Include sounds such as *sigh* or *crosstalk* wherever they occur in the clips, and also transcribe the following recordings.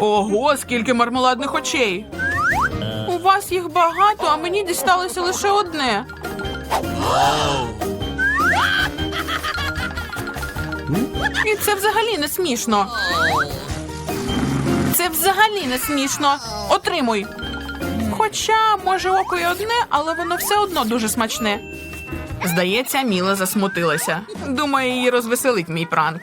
Ого, скільки мармеладних очей. У вас їх багато, а мені дісталося лише одне. І це взагалі не смішно. Це взагалі не смішно. Отримуй. Хоча, може, око й одне, але воно все одно дуже смачне. Здається, Міла засмутилася. Думаю, її розвеселить мій пранк.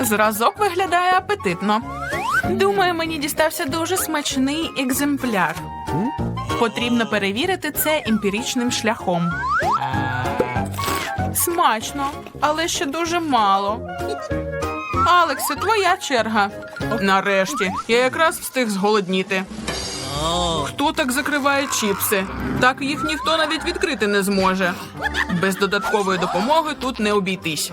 Зразок виглядає апетитно. Думаю, мені дістався дуже смачний екземпляр. Потрібно перевірити це емпіричним шляхом. Смачно, але ще дуже мало. Алексе, твоя черга. Нарешті, я якраз встиг зголодніти. Хто так закриває чіпси? Так їх ніхто навіть відкрити не зможе. Без додаткової допомоги тут не обійтись.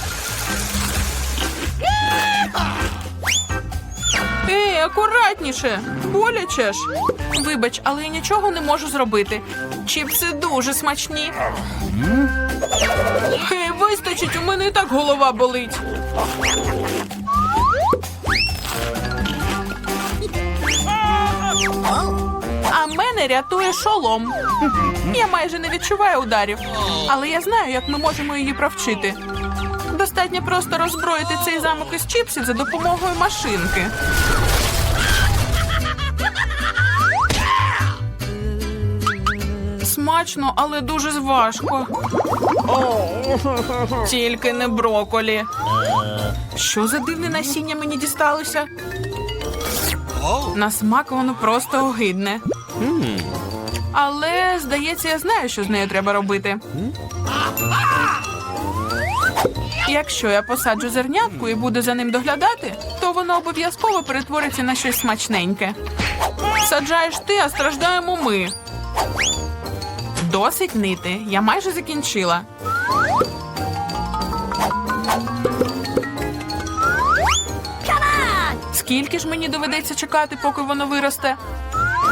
Ей, акуратніше! Боляче ж. Вибач, але я нічого не можу зробити. Чіпси дуже смачні. Ей, вистачить, у мене і так голова болить. А мене рятує шолом. Я майже не відчуваю ударів, але я знаю, як ми можемо її провчити. Достатньо просто роззброїти цей замок із чіпсів за допомогою машинки. Смачно, але дуже важко. Тільки не броколі. Що за дивне насіння мені дісталося? На смак воно просто огидне. Але, здається, я знаю, що з нею треба робити. Якщо я посаджу зернятку і буду за ним доглядати, то воно обов'язково перетвориться на щось смачненьке. Саджаєш ти, а страждаємо ми. Досить нити. Я майже закінчила. Скільки ж мені доведеться чекати, поки воно виросте?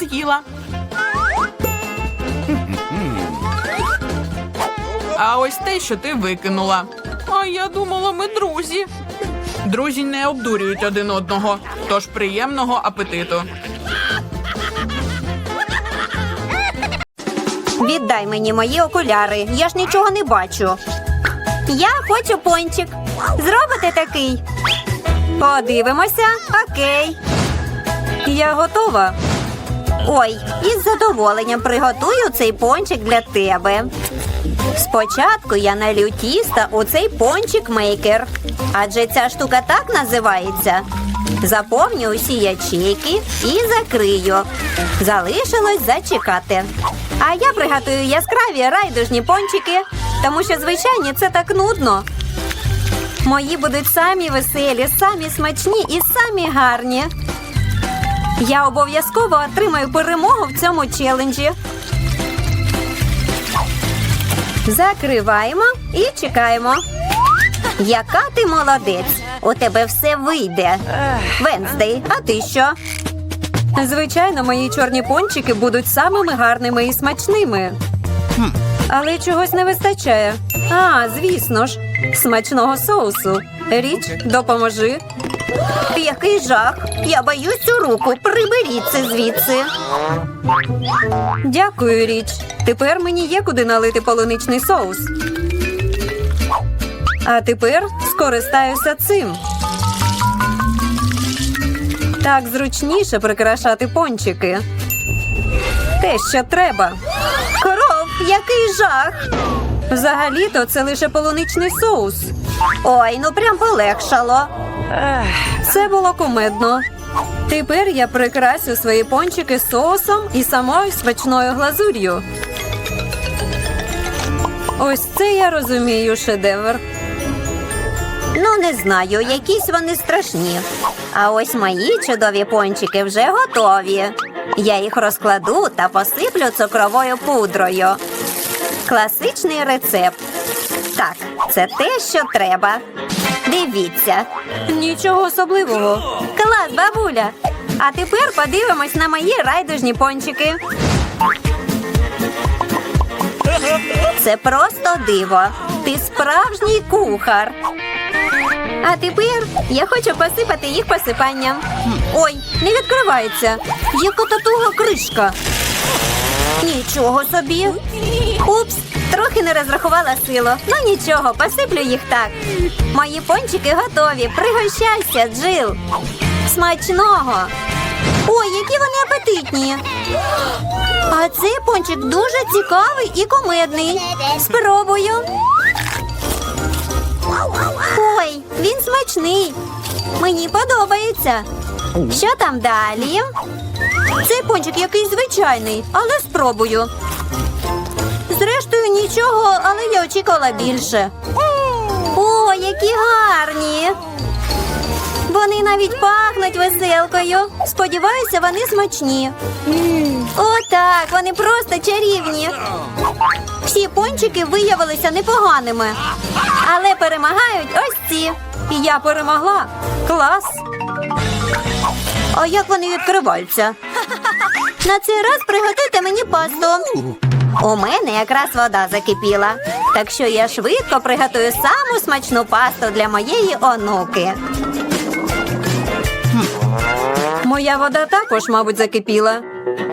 З'їла. А ось те, що ти викинула. А я думала, ми друзі. Друзі не обдурюють один одного, тож приємного апетиту. Віддай мені мої окуляри. Я ж нічого не бачу. Я хочу пончик. Зробите такий. Подивимося. Окей. Я готова. Ой, із задоволенням приготую цей пончик для тебе. Спочатку я налю тіста у цей пончик-мейкер. Адже ця штука так називається. Заповню усі ячейки і закрию. Залишилось зачекати. А я приготую яскраві райдужні пончики, тому що звичайні це так нудно. Мої будуть самі веселі, самі смачні і самі гарні. Я обов'язково отримаю перемогу в цьому челенджі. Закриваємо і чекаємо. Яка ти молодець! У тебе все вийде. Венздей, а ти що? Звичайно, мої чорні пончики будуть самими гарними і смачними. Але чогось не вистачає. А, звісно ж, смачного соусу. Річ, допоможи. Який жах! Я боюсь цю руку. Приберіть це звідси. Дякую, річ. Тепер мені є куди налити полуничний соус. А тепер скористаюся цим. Так зручніше прикрашати пончики. Те, що треба. Коров, який жах! Взагалі-то це лише полуничний соус. Ой, ну прям полегшало. Це було кумедно. Тепер я прикрасю свої пончики соусом і самою смачною глазур'ю. Ось це я розумію шедевр. Ну, не знаю, якісь вони страшні. А ось мої чудові пончики вже готові. Я їх розкладу та посиплю цукровою пудрою. Класичний рецепт. Так, це те, що треба. Дивіться. Нічого особливого. Клас, бабуля. А тепер подивимось на мої райдужні пончики. Це просто диво. Ти справжній кухар. А тепер я хочу посипати їх посипанням. Ой, не відкривається. Яка татуга кришка. Нічого собі. Упс, трохи не розрахувала силу. Ну нічого, посиплю їх так. Мої пончики готові. Пригощайся, Джил. Смачного. Ой, які вони апетитні. А цей пончик дуже цікавий і кумедний. Спробую. Ой, він смачний. Мені подобається. Що там далі? Цей пончик якийсь звичайний, але спробую. Зрештою, нічого, але я очікувала більше. О, які гарні! Вони навіть пахнуть веселкою. Сподіваюся, вони смачні. О, так, вони просто чарівні. Всі пончики виявилися непоганими. Але перемагають ось ці. Я перемогла. Клас. А як вони відкриваються? На цей раз приготуйте мені пасту. У мене якраз вода закипіла. Так що я швидко приготую саму смачну пасту для моєї онуки. Моя вода також, мабуть, закипіла.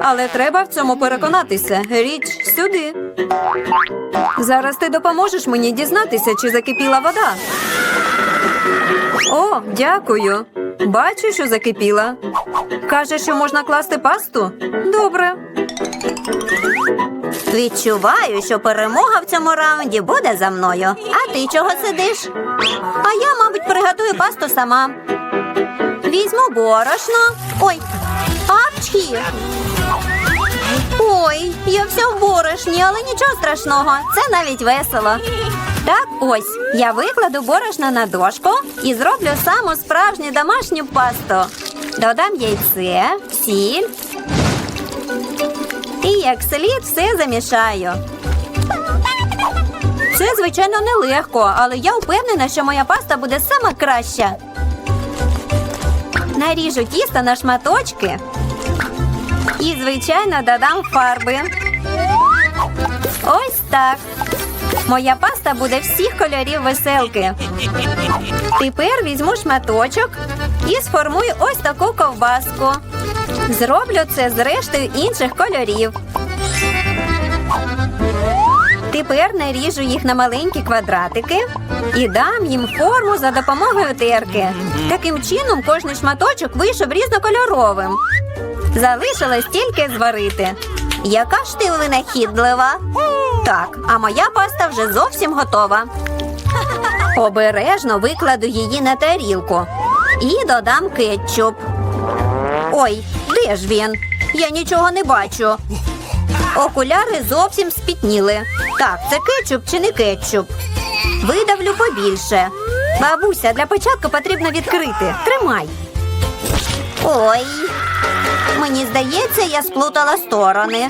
Але треба в цьому переконатися. Річ сюди. Зараз ти допоможеш мені дізнатися, чи закипіла вода. О, дякую. Бачу, що закипіла. Каже, що можна класти пасту? Добре. Відчуваю, що перемога в цьому раунді буде за мною. А ти чого сидиш? А я, мабуть, приготую пасту сама. Візьму борошно. Ой, апчхі. Ой, я вся в борошні, але нічого страшного. Це навіть весело. Так, ось я викладу борошно на дошку і зроблю саму справжню домашню пасту. Додам яйце, сіль. І як слід все замішаю. Це, звичайно, нелегко, але я впевнена, що моя паста буде сама краща. Наріжу тісто на шматочки. І, звичайно, додам фарби. Ось так. Моя паста буде всіх кольорів веселки. Тепер візьму шматочок і сформую ось таку ковбаску. Зроблю це з рештою інших кольорів. Тепер наріжу їх на маленькі квадратики і дам їм форму за допомогою терки. Таким чином кожний шматочок вийшов різнокольоровим. Залишилось тільки зварити. Яка ж ти винахідлива? Так, а моя паста вже зовсім готова. Обережно викладу її на тарілку і додам кетчуп. Ой, де ж він? Я нічого не бачу. Окуляри зовсім спітніли. Так, це кетчуп чи не кетчуп? Видавлю побільше. Бабуся, для початку потрібно відкрити. Тримай. Ой. Мені здається, я сплутала сторони.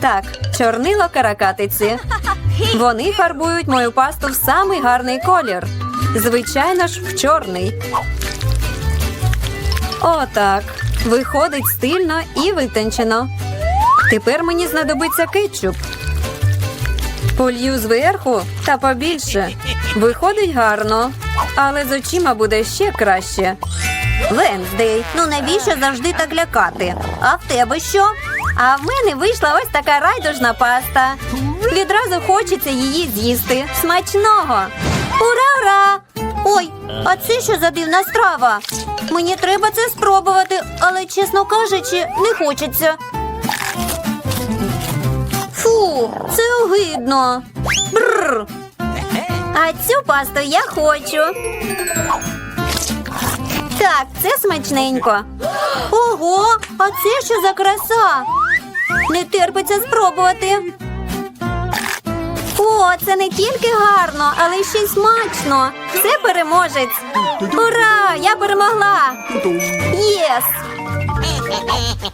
Так, чорнило каракатиці. Вони фарбують мою пасту в самий гарний колір. Звичайно ж, в чорний. Отак. Виходить стильно і витончено. Тепер мені знадобиться кетчуп. Полью зверху та побільше. Виходить гарно, але з очима буде ще краще. Венздей, ну навіщо завжди так лякати? А в тебе що? А в мене вийшла ось така райдужна паста. Відразу хочеться її з'їсти. Смачного! Ура, ура! Ой, а це що за дивна страва? Мені треба це спробувати, але, чесно кажучи, не хочеться. Фу, це огидно. Бррр. А цю пасту я хочу. Так, це смачненько. Ого, а це що за краса? Не терпиться спробувати. О, це не тільки гарно, але ще й смачно. Це переможець. Ура! Я перемогла! Єс!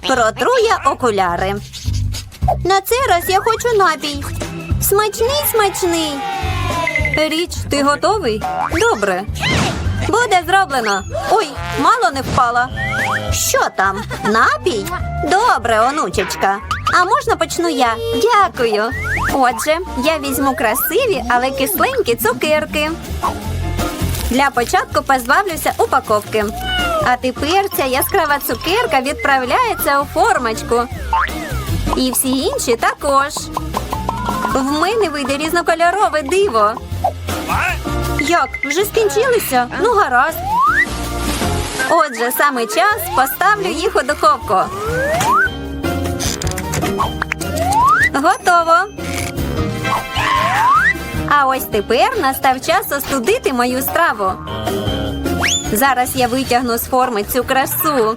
Протру я окуляри. На цей раз я хочу напій. Смачний, смачний. Річ, ти готовий? Добре. Буде зроблено. Ой, мало не впала. Що там? Напій? Добре, онучечка. А можна почну я? Дякую. Отже, я візьму красиві, але кисленькі цукерки. Для початку позбавлюся упаковки. А тепер ця яскрава цукерка відправляється у формочку. І всі інші також. В мене вийде різнокольорове диво. Як? Вже скінчилися? Ну, гаразд. Отже, саме час поставлю їх у духовку. Готово. А ось тепер настав час остудити мою страву. Зараз я витягну з форми цю красу.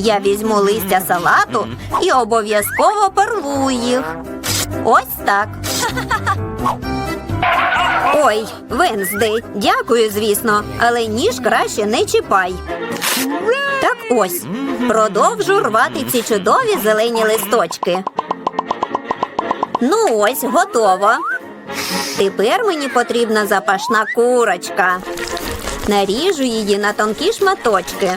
Я візьму листя салату і обов'язково перлую їх. Ось так. *laughs* Ой, Венздей, дякую, звісно, але ніж краще не чіпай. Так ось. Продовжу рвати ці чудові зелені листочки. Ну ось, готово. Тепер мені потрібна запашна курочка. Наріжу її на тонкі шматочки.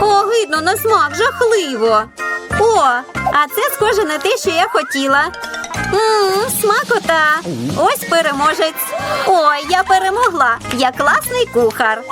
Огидно на смак, жахливо. О, а це схоже на те, що я хотіла. Ммм, смакота. Ось переможець. Ой, я перемогла. Я класний кухар.